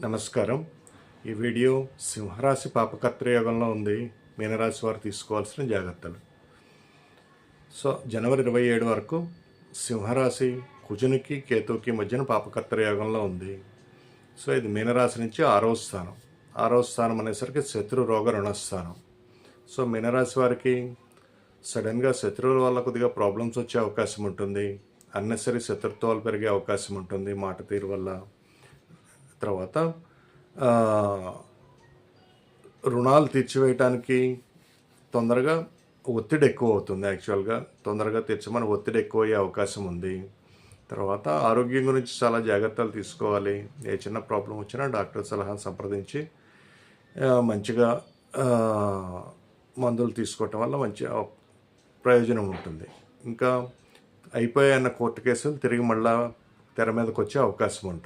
నమస్కారం. ఈ వీడియో సింహరాశి పాపకర్తయోగంలో ఉంది. మీనరాశి వారు తీసుకోవాల్సిన జాగ్రత్తలు. సో జనవరి ఇరవై ఏడు వరకు సింహరాశి కుజునికి కేతుకి మధ్యన పాపకర్తయోగంలో ఉంది. సో ఇది మీనరాశి నుంచి ఆరో స్థానం. ఆరో స్థానం అనేసరికి శత్రు రోగ రుణస్థానం. సో మీనరాశి వారికి సడన్గా శత్రువుల వల్ల కొద్దిగా ప్రాబ్లమ్స్ వచ్చే అవకాశం ఉంటుంది. అన్నెసరీ శత్రుత్వాలు పెరిగే అవకాశం ఉంటుంది. మాట తీరు వల్ల. తర్వాత రుణాలు తీర్చివేయటానికి తొందరగా ఒత్తిడి ఎక్కువ అవుతుంది యాక్చువల్గా. తొందరగా తీర్చమని ఒత్తిడి ఎక్కువ అయ్యే అవకాశం ఉంది. తర్వాత ఆరోగ్యం గురించి చాలా జాగ్రత్తలు తీసుకోవాలి. ఏ చిన్న ప్రాబ్లం వచ్చినా డాక్టర్ సలహా సంప్రదించి మంచిగా మందులు తీసుకోవటం వల్ల మంచి ప్రయోజనం ఉంటుంది. ఇంకా అయిపోయాయన్న కోర్టు కేసులు తిరిగి మళ్ళా తెర మీదకి వచ్చే అవకాశం ఉంటుంది.